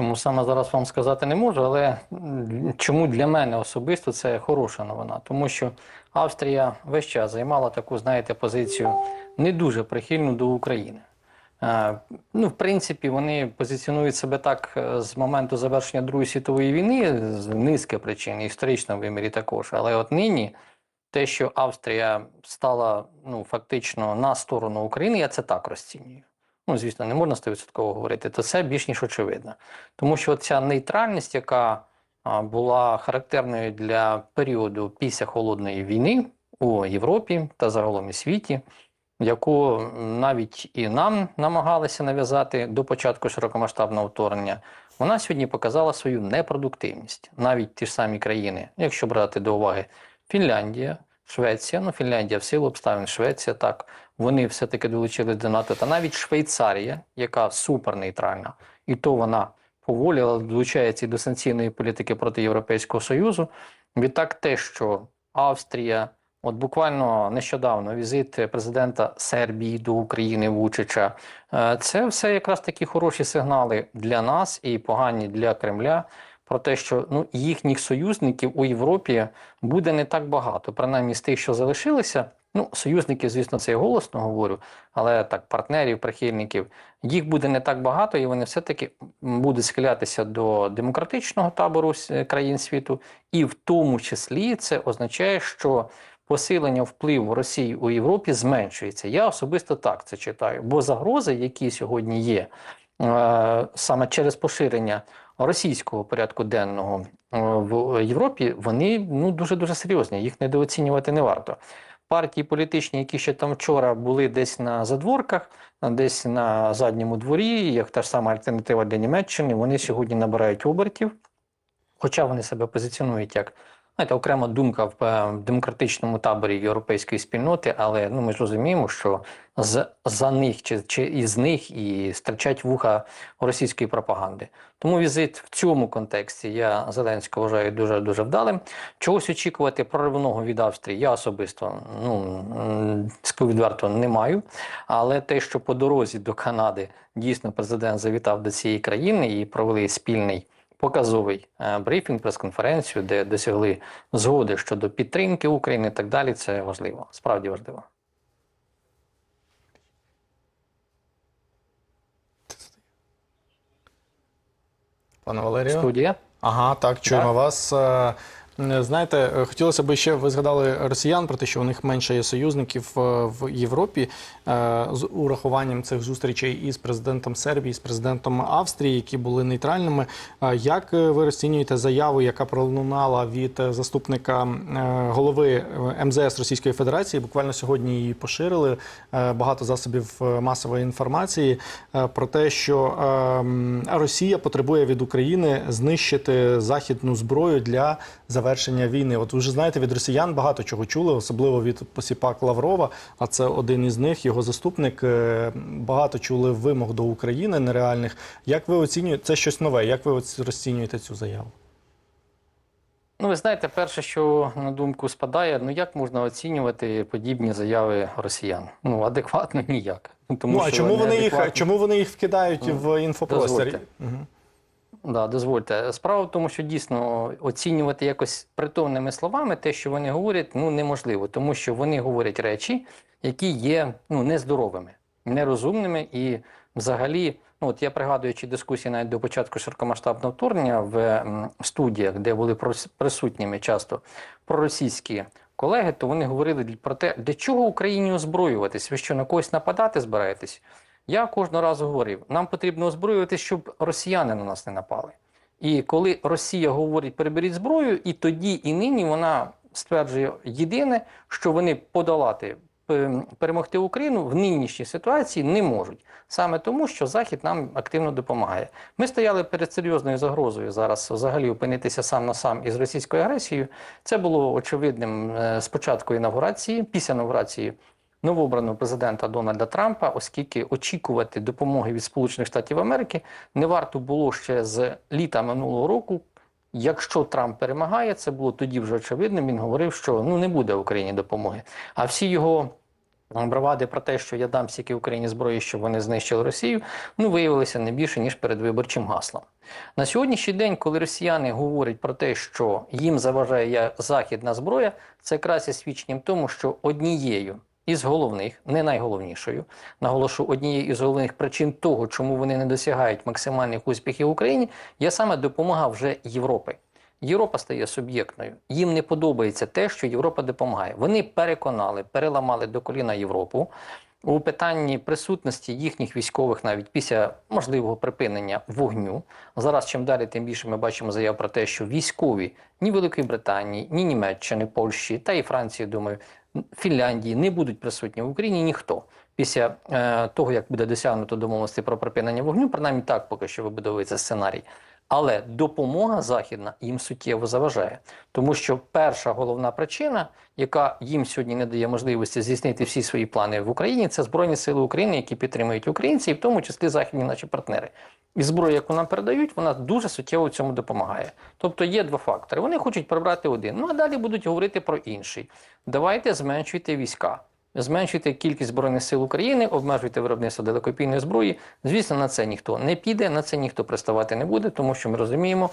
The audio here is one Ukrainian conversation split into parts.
Чому саме зараз вам сказати не можу, але чому для мене особисто це хороша новина? Тому що Австрія весь час займала таку, знаєте, позицію не дуже прихильну до України. Е, Ну, в принципі, вони позиціонують себе так е, з моменту завершення Другої світової війни з низки причин, і в вимірі також. Але от нині те, що Австрія стала ну, фактично на сторону України, я це так розцінюю. Ну, звісно, не можна 100% говорити, то це більш ніж очевидно. Тому що ця нейтральність, яка була характерною для періоду після холодної війни у Європі та загалом і світі, яку навіть і нам намагалися нав'язати до початку широкомасштабного вторгнення, вона сьогодні показала свою непродуктивність. Навіть ті ж самі країни, якщо брати до уваги Фінляндія, Швеція, ну Фінляндія в силу обставин, Швеція так, вони все-таки долучились до НАТО, та навіть Швейцарія, яка супернейтральна, і то вона поволі долучається до санкційної політики проти Європейського Союзу. Відтак, те, що Австрія, от буквально нещодавно візит президента Сербії до України Вучича, е, це все якраз такі хороші сигнали для нас і погані для Кремля. Про те, що ну їхніх союзників у Європі буде не так багато, принаймні з тих, що залишилися. Ну, союзників, звісно, це я голосно говорю, але так, партнерів, прихильників, їх буде не так багато, і вони все-таки будуть схилятися до демократичного табору країн світу, і в тому числі це означає, що посилення впливу Росії у Європі зменшується. Я особисто так це читаю, бо загрози, які сьогодні є, е, саме через поширення російського порядку денного е, в Європі, вони ну дуже дуже серйозні. Їх недооцінювати не варто. Партії політичні, які ще там вчора були десь на задворках, десь на задньому дворі, як та ж сама альтернатива для Німеччини, вони сьогодні набирають обертів, хоча вони себе позиціонують як знаєте, окрема думка в е, демократичному таборі європейської спільноти, але ну ми ж розуміємо, що з за них чи, чи із них і стирчать вуха російської пропаганди. Тому візит в цьому контексті я Зеленського вважаю дуже дуже вдалим. Чогось очікувати проривного від Австрії я особисто ну відверто не маю. Але те, що по дорозі до Канади дійсно президент завітав до цієї країни і провели спільний показовий е, брифінг, прес-конференцію, де досягли згоди щодо підтримки України і так далі. Це важливо, справді важливо. Пане Валерію. Студія. Ага, так, чуємо Так. вас. Е, Знаєте, е, хотілося б ще, ви згадали росіян про те, що у них менше є союзників е, в Європі з урахуванням цих зустрічей із президентом Сербії, з президентом Австрії, які були нейтральними. Як ви розцінюєте заяву, яка пролунала від заступника голови МЗС Російської Федерації? Буквально сьогодні її поширили багато засобів масової інформації про те, що Росія потребує від України знищити західну зброю для завершення війни. От ви вже знаєте, від росіян багато чого чули, особливо від посіпак Лаврова. А це один із них, його заступник. е, Багато чули вимог до України нереальних. Як ви оцінюєте це щось нове? Як ви розцінюєте цю заяву? Ну, ви знаєте, перше, що на думку спадає, ну як можна оцінювати подібні заяви росіян? Ну, адекватно ніяк. Тому ну а чому вони їх чому вони їх вкидають в інфопростір? дозвольте. Мгм. Да, дозвольте. Справа в тому, що дійсно оцінювати якось притомними словами те, що вони говорять, ну неможливо, тому що вони говорять речі, які є ну нездоровими, нерозумними і взагалі. Ну, от я пригадуючи дискусії навіть до початку широкомасштабного вторгнення в студіях, де були присутніми часто проросійські колеги, то вони говорили про те, для чого Україні озброюватись? Ви що на когось нападати збираєтесь? Я кожного разу говорив, нам потрібно озброюватись, щоб росіяни на нас не напали. І коли Росія говорить приберіть зброю, і тоді, і нині вона стверджує єдине, що вони подолати, перемогти Україну в нинішній ситуації не можуть. Саме тому, що Захід нам активно допомагає. Ми стояли перед серйозною загрозою зараз взагалі опинитися сам на сам із російською агресією. Це було очевидним е, з інавгурації, після інавгурації новообраного президента Дональда Трампа, оскільки очікувати допомоги від Сполучених Штатів Америки не варто було ще з літа минулого року. Якщо Трамп перемагає, це було тоді вже очевидним. Він говорив, що ну не буде Україні допомоги. А всі його бравади про те, що я дам стільки Україні зброї, щоб вони знищили Росію, ну виявилося не більше ніж передвиборчим гаслом. На сьогоднішній день, коли росіяни говорять про те, що їм заважає західна зброя, це якраз є свідченням тому, що однією із головних, не найголовнішою, наголошу однією із головних причин того, чому вони не досягають максимальних успіхів в Україні, є саме допомога вже Європи. Європа стає суб'єктною. Їм не подобається те, що Європа допомагає. Вони переконали, переламали до коліна Європу у питанні присутності їхніх військових навіть після можливого припинення вогню. Зараз чим далі, тим більше ми бачимо заяв про те, що військові ні Великої Британії, ні Німеччини, Польщі та і Франції, думаю, Фінляндії не будуть присутні в Україні ніхто. Після е, того, як буде досягнуто домовленості про припинення вогню, принаймні так поки що вибудовується сценарій. Але допомога західна їм суттєво заважає, тому що перша головна причина, яка їм сьогодні не дає можливості здійснити всі свої плани в Україні, це Збройні Сили України, які підтримують українці, і в тому числі західні наші партнери. І зброя, яку нам передають, вона дуже суттєво в цьому допомагає. Тобто є два фактори. Вони хочуть прибрати один, ну а далі будуть говорити про інший. Давайте зменшуйте війська. Зменшуйте кількість збройних сил України, обмежуйте виробництво далекопійної зброї. Звісно, на це ніхто не піде, на це ніхто приставати не буде, тому що ми розуміємо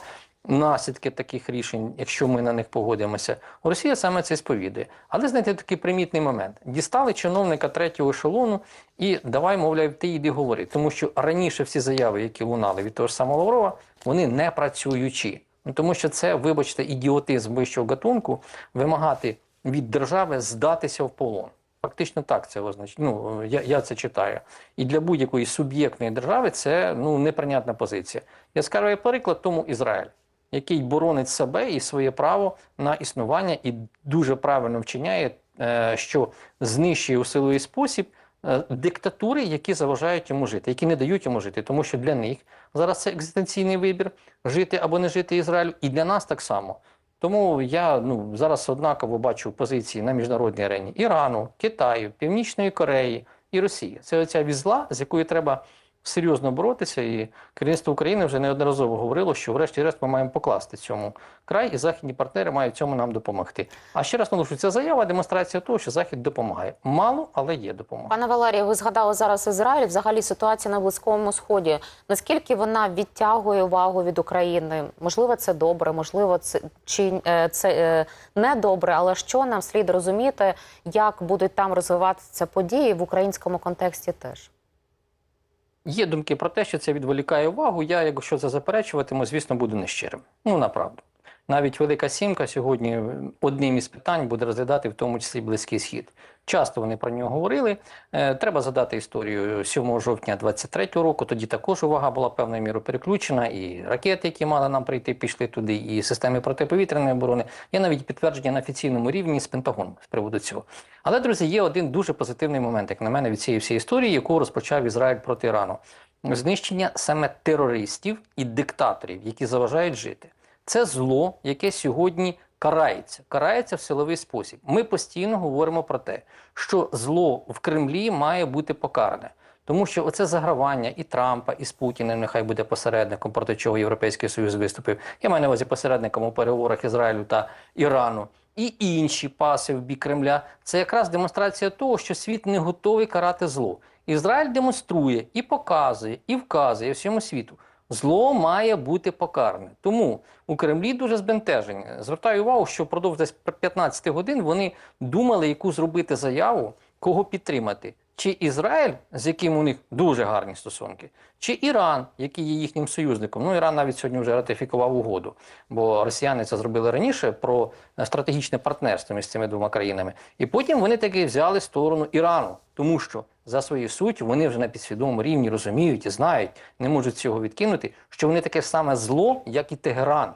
наслідки таких рішень, якщо ми на них погодимося. Росія саме це сповідує. Але знаєте, такий примітний момент: дістали чиновника третього ешелону і давай, мовляв, ти йди говори. Тому що раніше всі заяви, які лунали від того ж самого Лаврова, вони не працюючі. Ну, тому що це, вибачте, ідіотизм вищого гатунку вимагати від держави здатися в полон. Фактично так це означає. Ну я, я це читаю. І для будь-якої суб'єктної держави це ну неприйнятна позиція. Я скажу приклад тому Ізраїль, який боронить себе і своє право на існування, і дуже правильно вчиняє, е, що знищує у силовий спосіб е, диктатури, які заважають йому жити, які не дають йому жити, тому що для них зараз це екзистенційний вибір жити або не жити Ізраїлю, і для нас так само. Тому я ну зараз однаково бачу позиції на міжнародній арені Ірану, Китаю, Північної Кореї і Росії. Це оця візла, з якою треба серйозно боротися. І керівництво України вже неодноразово говорило, що врешті-решт ми маємо покласти цьому край, і західні партнери мають цьому нам допомогти. А ще раз наголошую, ця заява демонстрація того, що Захід допомагає. Мало, але є допомога. Пане Валерію, ви згадали зараз Ізраїль. Взагалі ситуація на близькому сході. Наскільки вона відтягує увагу від України? Можливо, це добре, можливо, це чи е, це е, не добре. Але що нам слід розуміти, як будуть там розвиватися події в українському контексті теж? Є думки про те, що це відволікає увагу. Я, якщо це заперечуватиму, звісно, буду нещирим. Ну, направду. Навіть Велика Сімка сьогодні одним із питань буде розглядати в тому числі Близький Схід. Часто вони про нього говорили. Е, треба задати історію 7 жовтня 23-го року. Тоді також увага була певною мірою переключена, і ракети, які мали нам прийти, пішли туди, і системи протиповітряної оборони. Є навіть підтвердження на офіційному рівні з Пентагоном з приводу цього. Але, друзі, є один дуже позитивний момент, як на мене, від цієї всієї історії, яку розпочав Ізраїль проти Ірану. Знищення саме терористів і диктаторів, які заважають жити. Це зло, яке сьогодні карається, карається в силовий спосіб. Ми постійно говоримо про те, що зло в Кремлі має бути покаране. Тому що оце загравання і Трампа, і з Путіним нехай буде посередником, проти чого Європейський Союз виступив. Я маю на увазі посередником у переговорах Ізраїлю та Ірану. І інші паси в бік Кремля це якраз демонстрація того, що світ не готовий карати зло. Ізраїль демонструє і показує, і вказує всьому світу. Зло має бути покаране. Тому у Кремлі дуже збентежені. Звертаю увагу, що впродовж десь 15 годин вони думали, яку зробити заяву, кого підтримати. Чи Ізраїль, з яким у них дуже гарні стосунки, чи Іран, який є їхнім союзником. Ну, Іран навіть сьогодні вже ратифікував угоду, бо росіяни це зробили раніше про стратегічне партнерство між цими двома країнами. І потім вони таки взяли сторону Ірану, тому що за своєю суттю вони вже на підсвідомому рівні розуміють і знають, не можуть цього відкинути, що вони таке саме зло, як і Тегеран.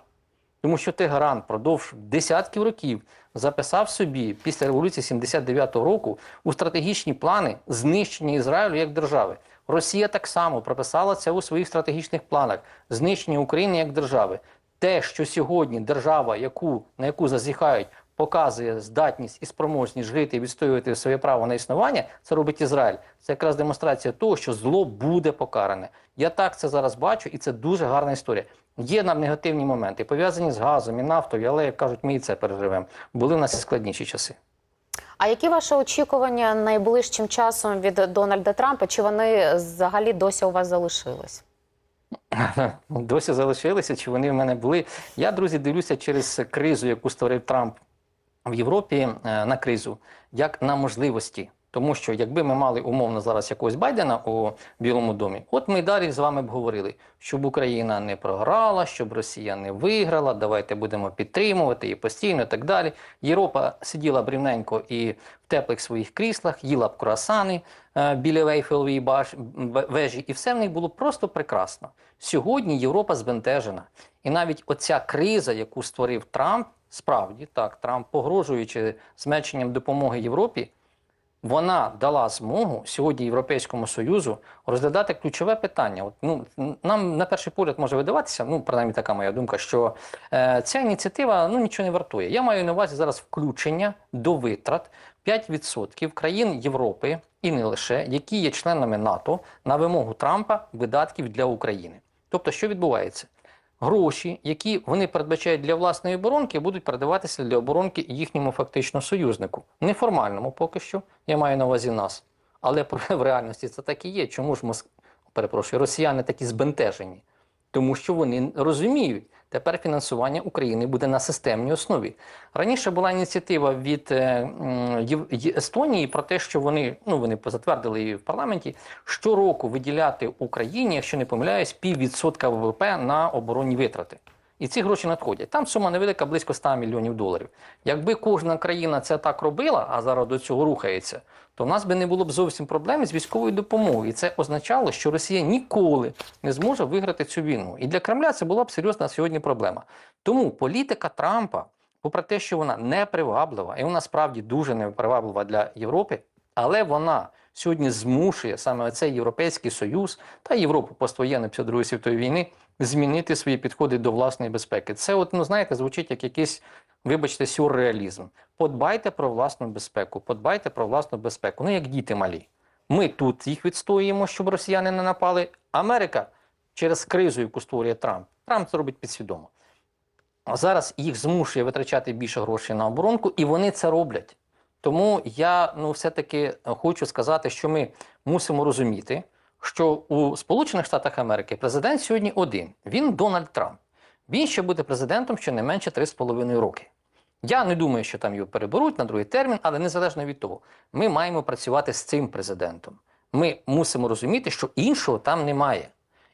Тому що Тегеран продовж десятків років записав собі після революції 79-го року у стратегічні плани знищення Ізраїлю як держави. Росія так само прописала це у своїх стратегічних планах знищення України як держави. Те, що сьогодні держава, яку на яку зазіхають, показує здатність і спроможність жити і відстоювати своє право на існування, це робить Ізраїль. Це якраз демонстрація того, що зло буде покаране. Я так це зараз бачу, і це дуже гарна історія. Є нам негативні моменти, пов'язані з газом і нафтою, але як кажуть, ми і це переживемо. Були в нас і складніші часи. А які ваші очікування найближчим часом від Дональда Трампа? Чи вони взагалі досі у вас залишились? Досі залишилися, чи вони в мене були. Я, друзі, дивлюся через кризу, яку створив Трамп в Європі е, на кризу, як на можливості. Тому що якби ми мали умовно зараз якогось Байдена у Білому домі, от ми далі з вами б говорили, щоб Україна не програла, щоб Росія не виграла, давайте будемо підтримувати і постійно і так далі. Європа сиділа б рівненько і в теплих своїх кріслах, їла б круасани е, біля Вейфелової вежі, і все в них було просто прекрасно. Сьогодні Європа збентежена. І навіть оця криза, яку створив Трамп, справді так, Трамп, погрожуючи зменшенням допомоги Європі, вона дала змогу сьогодні Європейському Союзу розглядати ключове питання. От, ну, нам на перший погляд може видаватися, ну принаймні така моя думка, що е, ця ініціатива ну, нічого не вартує. Я маю на увазі зараз включення до витрат 5% країн Європи і не лише, які є членами НАТО на вимогу Трампа видатків для України. Тобто, що відбувається? Гроші, які вони передбачають для власної оборонки, будуть передаватися для оборонки їхньому фактично союзнику. Неформальному поки що, я маю на увазі нас. Але в реальності це так і є. Чому ж Моск... перепрошую, росіяни такі збентежені? Тому що вони розуміють, тепер фінансування України буде на системній основі. Раніше була ініціатива від е, Естонії про те, що вони ну вони позатвердили її в парламенті щороку виділяти Україні, якщо не помиляюсь, піввідсотка ВВП на оборонні витрати. І ці гроші надходять. Там сума невелика, близько 100 мільйонів доларів. Якби кожна країна це так робила, а зараз до цього рухається, то в нас би не було б зовсім проблем з військовою допомогою. І це означало, що Росія ніколи не зможе виграти цю війну. І для Кремля це була б серйозна сьогодні проблема. Тому політика Трампа, попри те, що вона не приваблива, і вона справді дуже не приваблива для Європи, але вона сьогодні змушує саме цей Європейський Союз та Європу поствоєнно після Другої світової війни змінити свої підходи до власної безпеки. Це, от, ну знаєте, звучить як якийсь, вибачте, сюрреалізм. Подбайте про власну безпеку, подбайте про власну безпеку. Ну як діти малі. Ми тут їх відстоюємо, щоб росіяни не напали. Америка через кризу, яку створює Трамп. Трамп це робить підсвідомо. А зараз їх змушує витрачати більше грошей на оборонку, і вони це роблять. Тому я ну, все-таки хочу сказати, що ми мусимо розуміти, що у Сполучених Штатах Америки президент сьогодні один. Він Дональд Трамп. Він ще буде президентом щонайменше 3,5 роки. Я не думаю, що там його переберуть на другий термін, але незалежно від того, ми маємо працювати з цим президентом. Ми мусимо розуміти, що іншого там немає.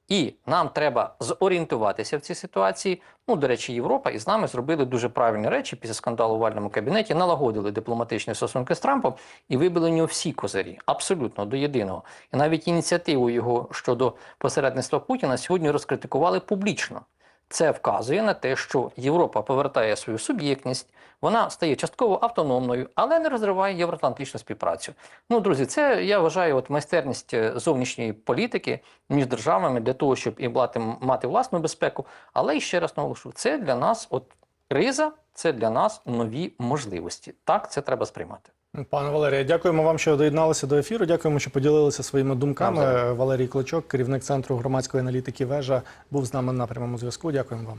І нам треба зорієнтуватися в цій ситуації. Ну, до речі, Європа і з нами зробили дуже правильні речі після скандалу у вальному кабінеті, налагодили дипломатичні стосунки з Трампом і вибили у нього всі козирі, абсолютно до єдиного. І навіть ініціативу його щодо посередництва Путіна сьогодні розкритикували публічно. Це вказує на те, що Європа повертає свою суб'єктність, вона стає частково автономною, але не розриває євроатлантичну співпрацю. Ну, друзі, це я вважаю от майстерність е, зовнішньої політики між державами для того, щоб і мати, власну безпеку. Але і ще раз наголошу, це для нас от криза, це для нас нові можливості. Так, це треба сприймати. Пане Валерія, дякуємо вам, що доєдналися до ефіру. Дякуємо, що поділилися своїми думками. Дякую. Валерій Клочок, керівник центру громадської аналітики Вежа, був з нами на прямому зв'язку. Дякуємо вам.